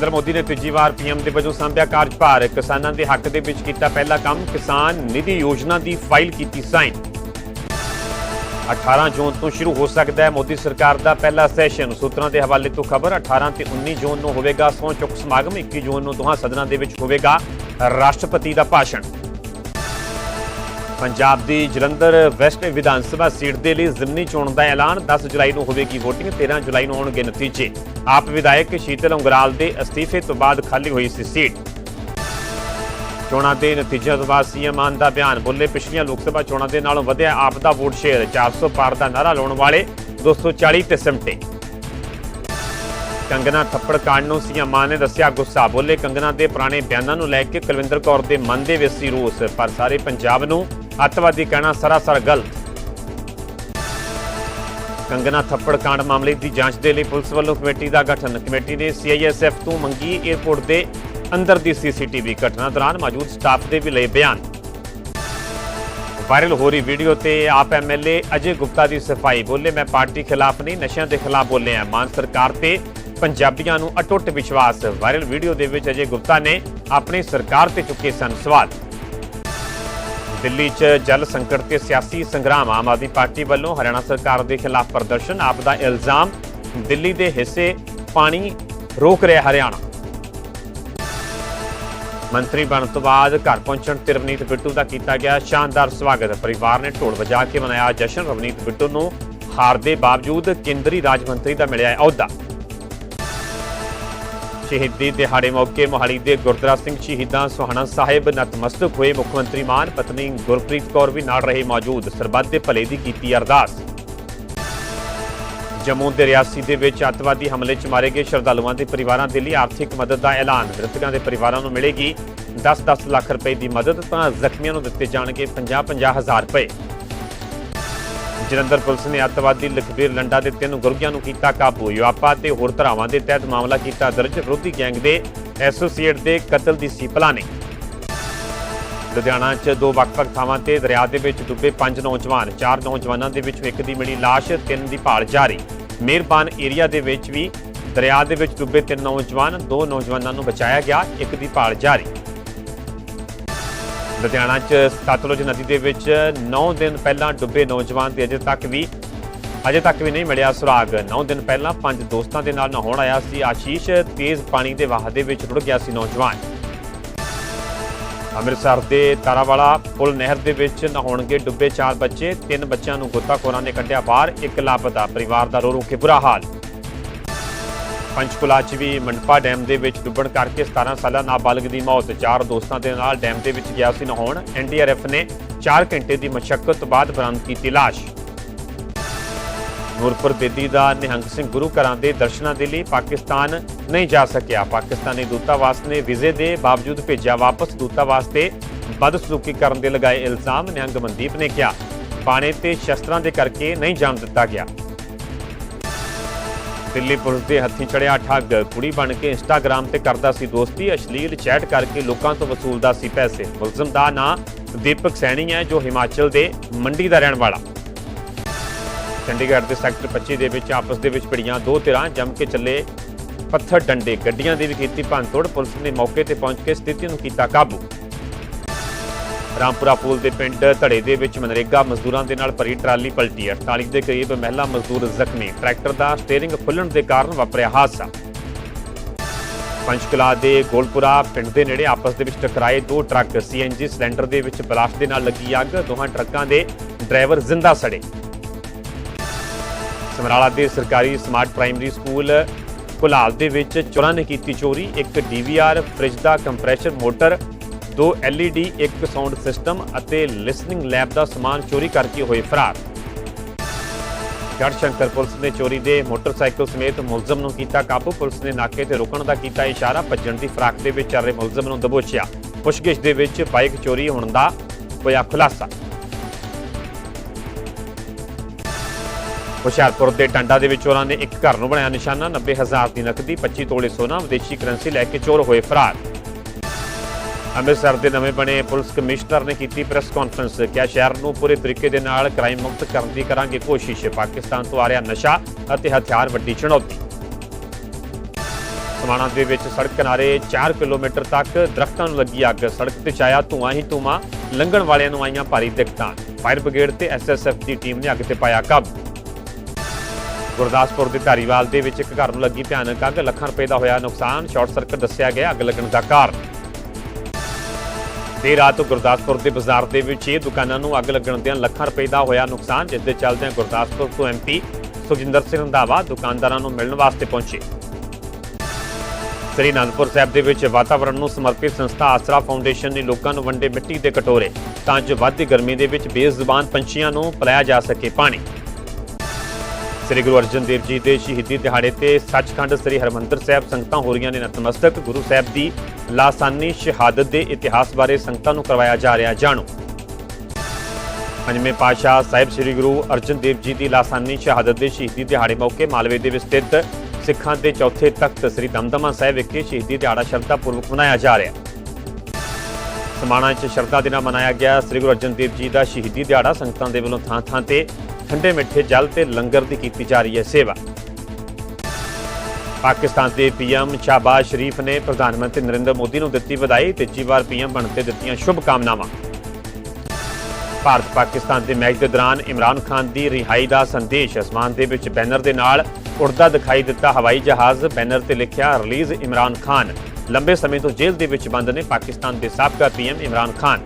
ਨਰਿੰਦਰ ਮੋਦੀ ਨੇ ਤੀਜੀ ਵਾਰ ਪੀਐਮ ਦੇ ਵਜੋਂ ਸੰਭਿਆ ਕਾਰਜਭਾਰ ਕਿਸਾਨਾਂ ਦੇ ਹੱਕ ਦੇ ਵਿੱਚ ਕੀਤਾ ਪਹਿਲਾ ਕੰਮ ਕਿਸਾਨ ਨਿਧੀ ਯੋਜਨਾ ਦੀ ਫਾਈਲ ਕੀਤੀ ਸਾਈਨ। 18 ਜੂਨ ਤੋਂ ਸ਼ੁਰੂ ਹੋ ਸਕਦਾ ਹੈ ਮੋਦੀ ਸਰਕਾਰ ਦਾ ਪਹਿਲਾ ਸੈਸ਼ਨ। ਸੂਤਰਾਂ ਦੇ ਹਵਾਲੇ ਤੋਂ ਖਬਰ 18 ਤੇ 19 ਜੂਨ ਨੂੰ ਹੋਵੇਗਾ ਸਹੁੰ ਚੁੱਕ ਸਮਾਗਮ 21 ਜੂਨ ਨੂੰ ਦੋਹਾਂ ਸਦਨਾਂ ਦੇ ਵਿੱਚ ਹੋਵੇਗਾ ਰਾਸ਼ਟਰਪਤੀ ਦਾ ਭਾਸ਼ਣ। ਪੰਜਾਬ ਦੀ ਜਲੰਧਰ ਵੈਸਟ ਵਿਧਾਨ ਸਭਾ ਸੀਟ ਦੇ ਲਈ ਜ਼ਿਮਨੀ ਚੋਣ ਦਾ ਐਲਾਨ। 10 ਜੁਲਾਈ ਨੂੰ ਹੋਵੇਗੀ VOTING 13 ਜੁਲਾਈ ਨੂੰ ਆਉਣਗੇ ਨਤੀਜੇ। ਆਪ ਵਿਧਾਇਕ ਸ਼ੀਤਲ ਉਂਗਰਾਲ ਦੇ ਅਸਤੀਫੇ ਤੋਂ ਬਾਅਦ ਖਾਲੀ ਹੋਈ ਸੀ ਸੀਟ। ਚੋਣਾਂ ਦੇ ਨਤੀਜਿਆਂ ਤੋਂ ਬਾਅਦ ਸੀਐਮ ਮਾਨ ਦਾ ਬਿਆਨ। ਬੋਲੇ ਪਿਛਲੀਆਂ ਲੋਕ ਸਭਾ ਚੋਣਾਂ ਦੇ ਨਾਲੋਂ ਵਧਿਆ ਆਪ ਦਾ ਵੋਟ ਸ਼ੇਅਰ। 400 ਪਾਰ ਦਾ ਨਾਰਾ ਲਾਉਣ ਵਾਲੇ 240 ਤੇ ਸਿਮਟੇ। ਕੰਗਨਾ ਥੱਪੜ ਕਾਂਡ ਨੂੰ ਸੀਐਮ ਮਾਨ ਨੇ ਦੱਸਿਆ ਗੁੱਸਾ। ਬੋਲੇ ਕੰਗਨਾ ਦੇ ਪੁਰਾਣੇ ਬਿਆਨਾਂ ਨੂੰ ਲੈ ਕੇ ਕੁਲਵਿੰਦਰ ਕੌਰ ਦੇ ਮਨ ਦੇ ਵਿੱਚ ਸੀ ਰੋਸ। ਪਰ ਸਾਰੇ ਪੰਜਾਬ ਨੂੰ ਅੱਤਵਾਦੀ ਕਹਿਣਾ ਸਰਾਸਰ ਗਲਤ। ਕੰਗਨਾ ਥੱਪੜ ਕਾਂਡ ਮਾਮਲੇ ਦੀ ਜਾਂਚ ਦੇ ਲਈ ਪੁਲਿਸ ਵੱਲੋਂ ਕਮੇਟੀ ਦਾ ਗਠਨ। ਕਮੇਟੀ ਨੇ ਸੀਆਈਐਸਐਫ ਤੋਂ ਮੰਗੀ 에ਅਰਪੋਰਟ ਦੇ ਅੰਦਰ ਦੀ ਸੀਸੀਟੀਵੀ ਘਟਨਾ ਦੌਰਾਨ ਮੌਜੂਦ ਸਟਾਫ ਦੇ ਵੀ ਲਏ ਬਿਆਨ। ਵਾਇਰਲ ਹੋ ਰਹੀ ਵੀਡੀਓ ਤੇ ਆਪ ਐਮਐਲਏ ਅਜੇ ਗੁਪਤਾ ਦੀ ਸਫ਼ਾਈ ਬੋਲੇ, ਮੈਂ ਪਾਰਟੀ ਖਿਲਾਫ ਨਹੀਂ, ਨਸ਼ਿਆਂ ਦੇ ਖਿਲਾਫ ਬੋਲੇ ਆ। ਮਾਨ ਸਰਕਾਰ ਤੇ ਪੰਜਾਬੀਆਂ ਨੂੰ ਅਟੁੱਟ ਵਿਸ਼ਵਾਸ। ਵਾਇਰਲ ਵੀਡੀਓ ਦੇ ਵਿੱਚ ਅਜੇ ਗੁਪਤਾ ਨੇ ਆਪਣੀ ਸਰਕਾਰ ਤੇ ਚੁੱਕੇ ਸਨ ਸਵਾਲ। ਦਿੱਲੀ 'ਚ ਜਲ ਸੰਕਟ ਤੇ ਸਿਆਸੀ ਸੰਗਰਾਮ ਆਮ ਆਦਮੀ ਪਾਰਟੀ ਵੱਲੋਂ ਹਰਿਆਣਾ ਸਰਕਾਰ ਦੇ ਖਿਲਾਫ ਪ੍ਰਦਰਸ਼ਨ। ਆਪ ਦਾ ਇਲਜ਼ਾਮ, ਦਿੱਲੀ ਦੇ ਹਿੱਸੇ ਪਾਣੀ ਰੋਕ ਰਿਹਾ ਹਰਿਆਣਾ। ਮੰਤਰੀ ਬਣਨ ਤੋਂ ਬਾਅਦ ਘਰ ਪਹੁੰਚਣ ਤੇ ਰਵਨੀਤ ਬਿੱਟੂ ਦਾ ਕੀਤਾ ਗਿਆ ਸ਼ਾਨਦਾਰ ਸਵਾਗਤ। ਪਰਿਵਾਰ ਨੇ ਢੋਲ ਵਜਾ ਕੇ ਮਨਾਇਆ ਜਸ਼ਨ। ਰਵਨੀਤ ਬਿੱਟੂ ਨੂੰ ਹਾਰ ਦੇ ਬਾਵਜੂਦ ਕੇਂਦਰੀ ਰਾਜ ਮੰਤਰੀ ਦਾ ਮਿਲਿਆ ਅਹੁਦਾ। ਸ਼ਹੀਦੀ ਦਿਹਾੜੇ ਮੌਕੇ ਮੋਹਾਲੀ ਦੇ ਗੁਰਦੁਆਰਾ ਸਿੰਘ ਸ਼ਹੀਦਾਂ ਸੁਹਾਣਾ ਸਾਹਿਬ ਨਤਮਸਤਕ ਹੋਏ। ਮੁੱਖ ਮੰਤਰੀ ਮਾਨ, ਪਤਨੀ ਗੁਰਪ੍ਰੀਤ ਕੌਰ ਵੀ ਨਾਲ ਰਹੇ ਮੌਜੂਦ। ਸਰਬੱਤ ਦੇ ਭਲੇ ਦੀ ਕੀਤੀ ਅਰਦਾਸ। ਜੰਮੂ ਦੇ ਰਿਆਸੀ ਦੇ ਵਿੱਚ ਅੱਤਵਾਦੀ ਹਮਲੇ 'ਚ ਮਾਰੇ ਗਏ ਸ਼ਰਧਾਲੂਆਂ ਦੇ ਪਰਿਵਾਰਾਂ ਦੇ ਲਈ ਆਰਥਿਕ ਮਦਦ ਦਾ ਐਲਾਨ। ਮ੍ਰਿਤਕਾਂ ਦੇ ਪਰਿਵਾਰਾਂ ਨੂੰ ਮਿਲੇਗੀ 10-10 ਲੱਖ ਰੁਪਏ ਦੀ ਮਦਦ, ਤਾਂ ਜ਼ਖਮੀਆਂ ਨੂੰ ਦਿੱਤੇ ਜਾਣਗੇ 50-50 ਹਜ਼ਾਰ ਰੁਪਏ। ਜਲੰਧਰ ਪੁਲਿਸ ਨੇ ਅੱਤਵਾਦੀ ਲਖਬੀਰ ਲੰਡਾ ਦੇ ਤਿੰਨ ਗੁਰਗਿਆਂ ਨੂੰ ਕੀਤਾ ਕਾਬੂ। ਯਾਪਾ ਤੇ ਹੋਰ ਧਰਾਵਾਂ ਦੇ ਤਹਿਤ ਮਾਮਲਾ ਕੀਤਾ ਦਰਜ। ਵਿਰੋਧੀ ਗੈਂਗ ਦੇ ਐਸੋਸੀਏਟ ਦੇ ਕਤਲ ਦੀ ਸੀ ਪਲਾਨਿੰਗ ਲੁਧਿਆਣਾ 'ਚ ਦੋ ਵੱਖ-ਵੱਖ ਥਾਵਾਂ ਤੇ ਦਰਿਆ ਦੇ ਵਿੱਚ ਡੁੱਬੇ ਪੰਜ ਨੌਜਵਾਨ, ਚਾਰ ਨੌਜਵਾਨਾਂ ਦੇ ਵਿੱਚੋਂ ਇੱਕ ਦੀ ਮਿਲੀ ਲਾਸ਼, ਤਿੰਨ ਦੀ ਭਾਲ ਜਾਰੀ। ਮਿਹਰਬਾਨ ਏਰੀਆ ਦੇ ਵਿੱਚ ਵੀ ਦਰਿਆ ਦੇ ਵਿੱਚ ਡੁੱਬੇ ਤਿੰਨ ਨੌਜਵਾਨ, ਦੋ ਨੌਜਵਾਨਾਂ ਨੂੰ ਬਚਾਇਆ ਗਿਆ, ਇੱਕ ਦੀ ਭਾਲ ਜਾਰੀ। ਲੁਧਿਆਣਾ 'ਚ ਸਤਲੁਜ ਨਦੀ ਦੇ ਵਿੱਚ 9 ਦਿਨ ਪਹਿਲਾਂ ਡੁੱਬੇ ਨੌਜਵਾਨ ਤੇ ਅਜੇ ਤੱਕ ਵੀ, ਅਜੇ ਤੱਕ ਵੀ ਨਹੀਂ ਮਿਲਿਆ ਸੁਰਾਗ। 9 ਦਿਨ ਪਹਿਲਾਂ ਪੰਜ ਦੋਸਤਾਂ ਦੇ ਨਾਲ ਨਹਾਉਣ ਆਇਆ ਸੀ। ਆਸ਼ੀਸ਼ ਤੇਜ਼ ਪਾਣੀ ਦੇ ਵਾਹ ਦੇ ਵਿੱਚ ਰੁੜ ਗਿਆ ਸੀ ਨੌਜਵਾਨ। ਅੰਮ੍ਰਿਤਸਰ ਦੇ ਤਾਰਾਵਾਲਾ ਪੁਲ ਨਹਿਰ ਦੇ ਵਿੱਚ ਨਹਾਉਣਗੇ ਡੁੱਬੇ ਚਾਰ ਬੱਚੇ। ਤਿੰਨ ਬੱਚਿਆਂ ਨੂੰ ਗੋਤਾਖੋਰਾਂ ਨੇ ਕੱਢਿਆ ਬਾਹਰ। ਇੱਕ ਲਾਪਤਾ ਪਰਿਵਾਰ ਦਾ ਰੋ ਰੋ ਕੇ ਬੁਰਾ ਹਾਲ। ਪੰਚਕੁਲਾ 'ਚ ਵੀ ਮੰਡਪਾ ਡੈਮ ਦੇ ਵਿੱਚ ਡੁੱਬਣ ਕਰਕੇ 17 ਸਾਲਾ ਨਾਬਾਲਗ ਦੀ ਮੌਤ, ਚਾਰ ਦੋਸਤਾਂ ਦੇ ਨਾਲ ਡੈਮ ਦੇ ਵਿੱਚ ਗਿਆ ਸੀ ਨਹਾਉਣ। ਐਨਡੀਆਰਐਫ ਨੇ 4 ਘੰਟੇ ਦੀ ਮਸ਼ੱਕਤ ਤੋਂ ਬਾਅਦ ਬਰਾਮਦ ਕੀਤੀ ਲਾਸ਼। ਨੂਰਪੁਰ ਬੇਦੀ ਦਾ ਨਿਹੰਗ ਸਿੰਘ ਗੁਰੂ ਘਰਾਂ ਦੇ ਦਰਸ਼ਨਾਂ ਦੇ ਲਈ ਪਾਕਿਸਤਾਨ ਨਹੀਂ ਜਾ ਸਕਿਆ। ਪਾਕਿਸਤਾਨੀ ਦੂਤਾਵਾਸ ਨੇ ਵੀਜ਼ੇ ਦੇ ਬਾਵਜੂਦ ਭੇਜਿਆ ਵਾਪਸ। ਦੂਤਾਵਾਸ ਤੇ ਬਦਸਲੂਕੀ ਕਰਨ ਦੇ ਲਗਾਏ ਇਲਜ਼ਾਮ ਨਿਹੰਗ ਮਨਦੀਪ ਨੇ ਕਿਹਾ। ਪਾਣੇ ਤੇ ਸ਼ਸਤਰਾਂ ਦੇ ਕਰਕੇ ਨਹੀਂ ਜਾਣ ਦਿੱਤਾ ਗਿਆ। ਦਿੱਲੀ ਪੁਲਿਸ ਦੇ ਹੱਥੀਂ ਚੜਿਆ ਠੱਗ। ਕੁੜੀ ਬਣ ਕੇ ਇੰਸਟਾਗ੍ਰam ਤੇ ਕਰਦਾ ਸੀ ਦੋਸਤੀ, ਅਸ਼ਲੀਲ ਚੈਟ ਕਰਕੇ ਲੋਕਾਂ ਤੋਂ ਵਸੂਲਦਾ ਸੀ ਪੈਸੇ। ਮੁਲਜ਼ਮ ਦਾ ਨਾਂ ਦੀਪਕ ਸੈਣੀ ਹੈ, ਜੋ ਹਿਮਾਚਲ ਦੇ ਮੰਡੀ ਦਾ ਰਹਿਣ ਵਾਲਾ। ਚੰਡੀਗੜ੍ਹ ਦੇ ਸੈਕਟਰ 25 ਦੇ ਵਿੱਚ ਆਪਸ ਦੇ ਵਿੱਚ ਭਿੜੀਆਂ ਦੋ ਧਿਰਾਂ ਜੰਮ ਕੇ ਚੱਲੇ ਪੱਥਰ ਡੰਡੇ। ਗੱਡੀਆਂ ਦੀ ਵੀ ਕੀਤੀ ਭੰਨਤੋੜ ਪੁਲਿਸ ਨੇ ਮੌਕੇ ਤੇ ਪਹੁੰਚ ਕੇ ਸਥਿਤੀ ਨੂੰ ਕੀਤਾ ਕਾਬੂ। ਰਾਮਪੁਰਾ ਪੁਲ ਦੇ ਪਿੰਡ ਧੜੇ ਦੇ ਵਿੱਚ ਮਨਰੇਗਾ ਮਜ਼ਦੂਰਾਂ ਦੇ ਨਾਲ ਭਰੀ ਟਰਾਲੀ ਪਲਟੀ। 48 ਦੇ ਕਰੀਬ ਮਹਿਲਾ ਮਜ਼ਦੂਰ ਜ਼ਖਮੀ। ਟਰੈਕਟਰ ਦਾ ਸਟੀਅਰਿੰਗ ਖੁੱਲਣ ਦੇ ਕਾਰਨ ਵਾਪਰਿਆ ਹਾਦਸਾ। ਪੰਚਕੁਲਾ ਦੇ ਗੋਲਪੁਰਾ ਪਿੰਡ ਦੇ ਨੇੜੇ ਆਪਸ ਦੇ ਵਿੱਚ ਟਕਰਾਏ ਦੋ ਟਰੱਕ। ਸੀਐਨਜੀ ਸਿਲੰਡਰ ਦੇ ਵਿੱਚ ਬਲਾਸਟ ਦੇ ਨਾਲ ਲੱਗੀ ਅੱਗ। ਦੋਹਾਂ ਟਰੱਕਾਂ ਦੇ ਡਰਾਈਵਰ ਜ਼ਿੰਦਾ ਸੜੇ। ਸਮਰਾਲਾ ਦੇ ਸਰਕਾਰੀ ਸਮਾਰਟ ਪ੍ਰਾਇਮਰੀ ਸਕੂਲ ਕੁਲਾਲ ਦੇ ਵਿੱਚ ਚੋਰਾਂ ਨੇ ਕੀਤੀ ਚੋਰੀ। ਇੱਕ ਡੀਵੀਆਰ, ਫ੍ਰਿਜ ਦਾ ਕੰਪਰੈਸ਼ਰ, ਮੋਟਰ ਦੋ ਐਲਈਡੀ ਇੱਕ ਸਾਊਂਡ ਸਿਸਟਮ ਅਤੇ ਲਿਸਨਿੰਗ ਲੈਬ ਦਾ ਸਮਾਨ ਚੋਰੀ ਕਰਕੇ ਹੋਏ ਫਰਾਰ। ਗੜਸ਼ੰਕਰ ਪੁਲਿਸ ਨੇ ਚੋਰੀ ਦੇ ਮੋਟਰਸਾਈਕਲ ਸਮੇਤ ਮੁਲਜ਼ਮ ਨੂੰ ਕੀਤਾ ਕਾਬੂ। ਪੁਲਿਸ ਨੇ ਨਾਕੇ ਤੇ ਰੁਕਣ ਦਾ ਕੀਤਾ ਇਸ਼ਾਰਾ, ਭੱਜਣ ਦੀ ਫਰਾਕ ਦੇ ਵਿੱਚ ਚੱਲ ਰਹੇ ਮੁਲਜ਼ਮ ਨੂੰ ਦਬੋਚਿਆ। ਪੁੱਛਗਿੱਛ ਦੇ ਵਿੱਚ ਬਾਈਕ ਚੋਰੀ ਹੋਣ ਦਾ ਹੋਇਆ ਖੁਲਾਸਾ। ਹੁਸ਼ਿਆਰਪੁਰ ਦੇ ਟਾਂਡਾ ਦੇ ਵਿੱਚ ਚੋਰਾਂ ਨੇ ਇੱਕ ਘਰ ਨੂੰ ਬਣਾਇਆ ਨਿਸ਼ਾਨਾ। 90000 ਦੀ ਨਕਦੀ 25 ਤੋਲੇ ਸੋਨਾ, ਵਿਦੇਸ਼ੀ ਕਰੰਸੀ ਲੈ ਕੇ ਚੋਰ ਹੋਏ ਫਰਾਰ। ਅੰਮ੍ਰਿਤਸਰ ਦੇ ਨਵੇਂ ਬਣੇ ਪੁਲਿਸ ਕਮਿਸ਼ਨਰ ਨੇ ਕੀਤੀ ਪ੍ਰੈਸ ਕਾਨਫਰੰਸ, ਕਿਹਾ ਸ਼ਹਿਰ ਨੂੰ ਪੂਰੇ ਤਰੀਕੇ ਦੇ ਨਾਲ ਕ੍ਰਾਈਮ ਮੁਕਤ ਕਰਨ ਦੀ ਕਰਾਂਗੇ ਕੋਸ਼ਿਸ਼। ਪਾਕਿਸਤਾਨ ਤੋਂ ਆ ਰਿਹਾ ਨਸ਼ਾ ਅਤੇ ਹਥਿਆਰ ਵੱਡੀ ਚੁਣੌਤੀ। ਸਮਾਣਾ ਦੇ ਵਿੱਚ ਸੜਕ ਕਿਨਾਰੇ 4 ਕਿਲੋਮੀਟਰ ਤੱਕ ਦਰਖਤਾਂ ਨੂੰ ਲੱਗੀ ਅੱਗ। ਸੜਕ ਤੇ ਛਾਇਆ ਧੂਆਂ ਹੀ ਧੂਆਂ। ਲੰਘਣ ਵਾਲਿਆਂ ਨੂੰ ਆਈਆਂ ਭਾਰੀ ਦਿੱਕਤਾਂ। ਫਾਇਰ ਬ੍ਰਿਗੇਡ ਤੇ ਐਸਐਸਐਫ ਦੀ ਟੀਮ ਨੇ ਅੱਗ ਤੇ ਪਾਇਆ ਕਾਬੂ ਗੁਰਦਾਸਪੁਰ ਦੇ ਧਾਰੀਵਾਲ ਦੇ ਵਿੱਚ ਇੱਕ ਘਰ ਨੂੰ ਲੱਗੀ ਭਿਆਨਕ ਅੱਗ। ਲੱਖਾਂ ਰੁਪਏ ਦਾ ਹੋਇਆ ਨੁਕਸਾਨ। ਸ਼ਾਰਟ ਸਰਕਟ ਦੱਸਿਆ ਗਿਆ, ਅੱਗ ਲੱਗਣ ਦਾ ਕਾਰਨ। ਦੇਰ ਰਾਤ ਗੁਰਦਾਸਪੁਰ ਦੇ ਬਾਜ਼ਾਰ ਦੇ ਵਿੱਚ ਇਹ ਦੁਕਾਨਾਂ ਨੂੰ ਅੱਗ ਲੱਗਣ ਦੇ ਲੱਖਾਂ ਰੁਪਏ ਦਾ ਹੋਇਆ ਨੁਕਸਾਨ, ਜਿਸ ਦੇ ਚੱਲਦਿਆਂ ਗੁਰਦਾਸਪੁਰ ਤੋਂ ਐਮਪੀ ਸੁਖਜਿੰਦਰ ਸਿੰਘ ਰੰਧਾਵਾ ਦੁਕਾਨਦਾਰਾਂ ਨੂੰ ਮਿਲਣ ਵਾਸਤੇ ਪਹੁੰਚੇ। ਸ੍ਰੀ ਅਨੰਦਪੁਰ ਸਾਹਿਬ ਦੇ ਵਿੱਚ ਵਾਤਾਵਰਣ ਨੂੰ ਸਮਰਪਿਤ ਸੰਸਥਾ ਆਸਰਾ ਫਾਊਂਡੇਸ਼ਨ ਨੇ ਲੋਕਾਂ ਨੂੰ ਵੰਡੇ ਮਿੱਟੀ ਦੇ ਕਟੋਰੇ, ਤਾਂ ਜੋ ਵੱਧਦੀ ਗਰਮੀ ਦੇ ਵਿੱਚ ਬੇਜ਼ੁਬਾਨ ਪੰਛੀਆਂ ਨੂੰ ਪਿਲਾਇਆ ਜਾ ਸਕੇ ਪਾਣੀ। ਸ੍ਰੀ ਗੁਰੂ ਅਰਜਨ ਦੇਵ ਜੀ ਦੇ ਸ਼ਹੀਦੀ ਦਿਹਾੜੇ ਤੇ ਸੱਚਖੰਡ ਸ੍ਰੀ ਹਰਮੰਦਰ ਸਾਹਿਬ ਸੰਗਤਾਂ ਹੋ ਰਹੀਆਂ ਨੇ ਨਤਮਸਤਕ। ਗੁਰੂ ਸਾਹਿਬ ਦੀ ਲਾਸਾਨੀ ਸ਼ਹਾਦਤ ਦੇ ਇਤਿਹਾਸ ਬਾਰੇ ਸੰਗਤਾਂ ਨੂੰ ਕਰਵਾਇਆ ਜਾ ਰਿਹਾ ਜਾਣੂ। ਪੰਜਵੇਂ ਪਾਤਸ਼ਾਹ ਸਾਹਿਬ ਸ੍ਰੀ ਗੁਰੂ ਅਰਜਨ ਦੇਵ ਜੀ ਦੀ ਲਾਸਾਨੀ ਸ਼ਹਾਦਤ ਦੇ ਸ਼ਹੀਦੀ ਦਿਹਾੜੇ ਮੌਕੇ ਮਾਲਵੇ ਦੇ ਵਿੱਚ ਸਥਿਤ ਸਿੱਖਾਂ ਦੇ ਚੌਥੇ ਤਖਤ ਸ੍ਰੀ ਦਮਦਮਾ ਸਾਹਿਬ ਵਿਖੇ ਸ਼ਹੀਦੀ ਦਿਹਾੜਾ ਸ਼ਰਧਾ ਪੂਰਵਕ ਮਨਾਇਆ ਜਾ ਰਿਹਾ। ਹੈ ਸਮਾਣਾ 'ਚ ਸ਼ਰਧਾ ਦਿਨਾ ਮਨਾਇਆ ਗਿਆ। ਸ੍ਰੀ ਗੁਰੂ ਅਰਜਨ ਦੇਵ ਜੀ ਦਾ ਸ਼ਹੀਦੀ ਦਿਹਾੜਾ ਸੰਗਤਾਂ ਦੇ ਵੱਲੋਂ ਥਾਂ ਥਾਂ ਤੇ ਠੰਡੇ ਮਿੱਠੇ ਜਲ ਤੇ ਲੰਗਰ ਦੀ ਕੀਤੀ ਜਾ ਰਹੀ ਹੈ ਸੇਵਾ। ਪਾਕਿਸਤਾਨ ਦੇ ਪੀਐਮ ਸ਼ਾਬਾਜ਼ ਸ਼ਰੀਫ ਨੇ ਪ੍ਰਧਾਨ ਮੰਤਰੀ ਨਰਿੰਦਰ ਮੋਦੀ ਨੂੰ ਦਿੱਤੀ ਵਧਾਈ ਤੀਜੀ ਵਾਰ ਪੀਐਮ ਬਣ ਤੇ ਦਿੱਤੀਆਂ ਸ਼ੁਭ ਕਾਮਨਾਵਾਂ ਭਾਰਤ ਪਾਕਿਸਤਾਨ ਦੇ ਮੈਚ ਦੇ ਦੌਰਾਨ ਇਮਰਾਨ ਖਾਨ ਦੀ ਰਿਹਾਈ ਦਾ ਸੰਦੇਸ਼ ਅਸਮਾਨ ਦੇ ਵਿੱਚ ਬੈਨਰ ਦੇ ਨਾਲ ਉੜਦਾ ਦਿਖਾਈ ਦਿੱਤਾ ਹਵਾਈ ਜਹਾਜ਼। ਬੈਨਰ ਤੇ ਲਿਖਿਆ, ਰਿਲੀਜ਼ ਇਮਰਾਨ ਖਾਨ। ਲੰਬੇ ਸਮੇਂ ਤੋਂ ਜੇਲ੍ਹ ਦੇ ਵਿੱਚ ਬੰਦ ਨੇ ਪਾਕਿਸਤਾਨ ਦੇ ਸਾਬਕਾ ਪੀਐਮ ਇਮਰਾਨ ਖਾਨ।